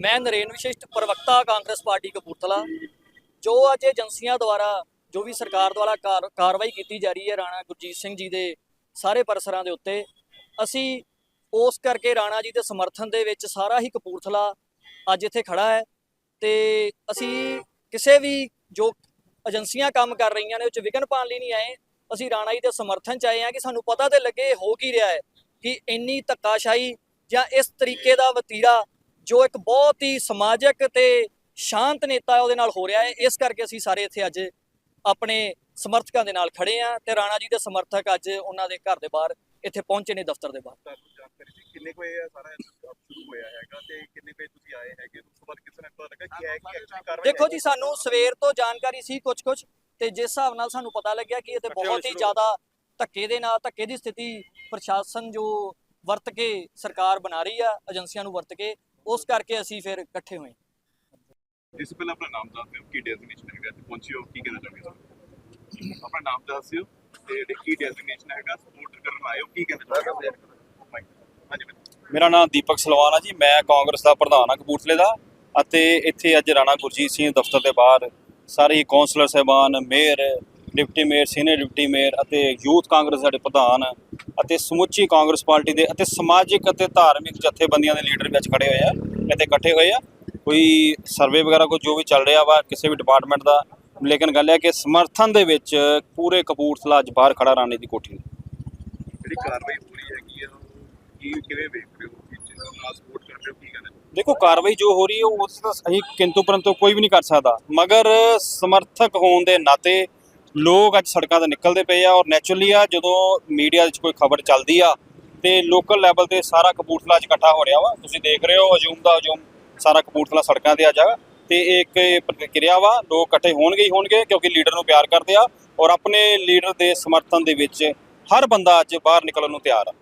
ਮੈਂ ਨਰੇਨ ਵਿਸ਼ਿਸ਼ਟ ਪ੍ਰਵਕਤਾ ਕਾਂਗਰਸ ਪਾਰਟੀ ਕਪੂਰਥਲਾ, ਜੋ ਅੱਜ ਏਜੰਸੀਆਂ ਦੁਆਰਾ, ਜੋ ਵੀ ਸਰਕਾਰ ਦੁਆਰਾ ਕਾਰਵਾਈ ਕੀਤੀ ਜਾ ਰਹੀ ਹੈ ਰਾਣਾ ਗੁਰਜੀਤ ਸਿੰਘ ਜੀ ਦੇ ਸਾਰੇ ਪਰਸਰਾਂ ਦੇ ਉੱਤੇ, ਅਸੀਂ ਉਸ ਕਰਕੇ ਰਾਣਾ ਜੀ ਦੇ ਸਮਰਥਨ ਦੇ ਵਿੱਚ ਸਾਰਾ ਹੀ ਕਪੂਰਥਲਾ ਅੱਜ ਇੱਥੇ ਖੜਾ ਹੈ ਤੇ ਅਸੀਂ ਕਿਸੇ ਵੀ ਜੋ ਏਜੰਸੀਆਂ ਕੰਮ ਕਰ ਰਹੀਆਂ ਨੇ, ਉਹ ਚ ਵਿਘਨ ਪਾਉਣ ਲਈ ਨਹੀਂ ਆਏ। ਅਸੀਂ ਰਾਣਾ ਜੀ ਦੇ ਸਮਰਥਨ ਚ ਆਏ ਹਾਂ ਕਿ ਸਾਨੂੰ ਪਤਾ ਤੇ ਲੱਗੇ, ਹੋ ਕੀ ਰਿਹਾ ਹੈ ਕਿ ਇੰਨੀ ਧੱਕਾਸ਼ਾਹੀ ਜਾਂ ਇਸ ਤਰੀਕੇ ਦਾ ਵਤੀਰਾ ਜੋ ਇੱਕ ਬਹੁਤ ਹੀ ਸਮਾਜਿਕ ਤੇ ਸ਼ਾਂਤ ਨੇਤਾ ਹੈ ਉਹਦੇ ਨਾਲ ਹੋ ਰਿਹਾ ਹੈ। ਇਸ ਕਰਕੇ ਅਸੀਂ ਸਾਰੇ ਇੱਥੇ ਅੱਜ ਆਪਣੇ ਸਮਰਥਕਾਂ ਦੇ ਨਾਲ ਖੜੇ ਆ ਤੇ ਰਾਣਾ ਜੀ ਦੇ ਸਮਰਥਕ ਅੱਜ ਉਹਨਾਂ ਦੇ ਘਰ ਦੇ ਬਾਹਰ ਇੱਥੇ ਪਹੁੰਚੇ ਨੇ ਦਫ਼ਤਰ ਦੇ ਬਾਹਰ। ਤੁਹਾਨੂੰ ਜਾਣਕਾਰੀ ਸੀ ਕਿੰਨੇ ਕੋਈ ਇਹ ਸਾਰਾ ਸ਼ੁਰੂ ਹੋਇਆ ਹੈਗਾ ਤੇ ਕਿੰਨੇ ਕੋਈ ਤੁਸੀਂ ਆਏ ਹੈਗੇ? ਉਸ ਤੋਂ ਬਾਅਦ ਕਿਸੇ ਨੇ ਪਤਾ ਲੱਗਾ ਕਿ ਹੈ ਕਿ ਐਕਚੁਅਲੀ ਕਾਰਵਾਈ ਦੇਖੋ ਜੀ ਸਾਨੂੰ ਸਵੇਰ ਤੋਂ ਜਾਣਕਾਰੀ ਸੀ ਕੁਝ ਕੁਝ ਤੇ ਜਿਸ ਹਿਸਾਬ ਨਾਲ ਸਾਨੂੰ ਪਤਾ ਲੱਗਿਆ ਕਿ ਇਹ ਤੇ ਬਹੁਤ ਹੀ ਜ਼ਿਆਦਾ ਧੱਕੇ ਦੇ ਨਾਲ ਧੱਕੇ ਦੀ ਸਥਿਤੀ ਪ੍ਰਸ਼ਾਸਨ ਜੋ ਵਰਤ ਕੇ ਸਰਕਾਰ ਬਣਾ ਰਹੀ ਆ ਏਜੰਸੀਆਂ ਨੂੰ ਵਰਤ ਕੇ ਉਸ ਕਰਕੇ ਅਸੀਂ ਫਿਰ ਇਕੱਠੇ ਹੋਏ ਇਸ ਪਹਿਲਾਂ ਆਪਣਾ ਨਾਮ ਦੱਸ ਦਿਓ ਕੀ ਡੈਜ਼ਿਗਨੇਸ਼ਨ ਹੈਗਾ ਤੇ ਪਹੁੰਚਿਓ ਕੀ ਕਹਿਣਾ ਚਾਹੁੰਦੇ ਹੋ ਆਪਣਾ ਨਾਮ ਦੱਸ ਦਿਓ ਤੇ ਜਿਹੜੀ ਕੀ ਡੈਜ਼ਿਗਨੇਸ਼ਨ ਹੈਗਾ ਸਪੋਰਟ ਕਰਨ ਆਏ ਹੋ ਕੀ ਕਹਿਣਾ ਚਾਹੁੰਦੇ ਹੋ। ਮੇਰਾ ਨਾਮ ਦੀਪਕ ਸਲਵਾਨ ਆ ਜੀ ਮੈਂ ਕਾਂਗਰਸ ਦਾ ਪ੍ਰਧਾਨ ਆ ਕਪੂਰਥਲੇ ਦਾ ਅਤੇ ਇੱਥੇ ਅੱਜ ਰਾਣਾ ਗੁਰਜੀਤ ਸਿੰਘ ਦਫ਼ਤਰ ਦੇ ਬਾਹਰ ਸਾਰੇ ਹੀ ਕੌਂਸਲਰ ਸਾਹਿਬਾਨ mayor deputy mayor senior deputy mayor ਅਤੇ ਯੂਥ ਕਾਂਗਰਸ ਦੇ ਪ੍ਰਧਾਨ ਅਤੇ ਸਮੁੱਚੀ ਕਾਂਗਰਸ ਪਾਰਟੀ ਦੇ ਅਤੇ ਸਮਾਜਿਕ ਅਤੇ ਧਾਰਮਿਕ ਜਥੇਬੰਦੀਆਂ ਦੇ ਲੀਡਰ ਵਿੱਚ ਖੜੇ ਹੋਏ ਆ ਇੱਥੇ ਇਕੱਠੇ ਹੋਏ ਆ। ਕੋਈ ਸਰਵੇ ਵਗੈਰਾ ਕੋਈ ਜੋ ਵੀ ਚੱਲ ਰਿਹਾ ਵਾ ਕਿਸੇ ਵੀ ਡਿਪਾਰਟਮੈਂਟ ਦਾ ਲੇਕਿਨ ਗੱਲ ਹੈ ਕਿ ਸਮਰਥਨ ਦੇ ਵਿੱਚ ਪੂਰੇ ਕਪੂਰਥਲਾ ਅੱਜ ਬਾਹਰ ਖੜਾ ਰਾਣੇ ਦੀ ਕੋਠੀ। ਜਿਹੜੀ ਕਾਰਵਾਈ ਹੋ ਰਹੀ ਹੈਗੀ ਆ ਕੀ ਕਿਵੇਂ ਵੇਖ ਰਹੇ ਹੋ? ਕਿ ਸਪੋਰਟ ਕਰ ਰਹੇ ਹੋ ਕੀ ਕਹਿਣਾ ਚਾਹੁੰਦੇ ਦੇਖੋ ਕਾਰਵਾਈ ਜੋ ਹੋ ਰਹੀ ਹੈ ਉਹ ਤਾਂ ਸਹੀ ਕਿੰਤੂ ਪਰੰਤੂ ਕੋਈ ਵੀ ਨਹੀਂ ਕਰ ਸਕਦਾ। ਮਗਰ ਸਮਰਥਕ ਹੋਣ ਦੇ ਨਾਤੇ ਲੋਕ ਅੱਜ ਸੜਕਾਂ ਤੇ ਨਿਕਲਦੇ ਪਏ ਆ ਔਰ ਨੈਚੁਰਲੀ ਆ, ਜਦੋਂ ਮੀਡੀਆ ਵਿੱਚ ਕੋਈ ਖਬਰ ਚੱਲਦੀ ਆ, ਤੇ ਲੋਕਲ ਲੈਵਲ ਤੇ ਸਾਰਾ ਕਪੂਰਥਲਾ 'ਚ ਇਕੱਠਾ ਹੋ ਰਿਹਾ ਵਾ। ਤੁਸੀਂ ਦੇਖ ਰਹੇ ਹੋ ਹਜੂਮ ਦਾ ਹਜੂਮ ਸਾਰਾ ਕਪੂਰਥਲਾ ਸੜਕਾਂ ਤੇ ਆ ਜਾ। ਤੇ ਇਹ ਇੱਕ ਇਹ ਪ੍ਰਤੀਕਿਰਿਆ ਵਾ, ਲੋਕ ਇਕੱਠੇ ਹੋਣਗੇ ਹੀ ਹੋਣਗੇ, ਕਿਉਂਕਿ ਲੀਡਰ ਨੂੰ ਪਿਆਰ ਕਰਦੇ ਆ ਔਰ ਆਪਣੇ ਲੀਡਰ ਦੇ ਸਮਰਥਨ ਦੇ ਵਿੱਚ ਹਰ ਬੰਦਾ ਅੱਜ ਬਾਹਰ ਨਿਕਲਣ ਨੂੰ ਤਿਆਰ ਆ।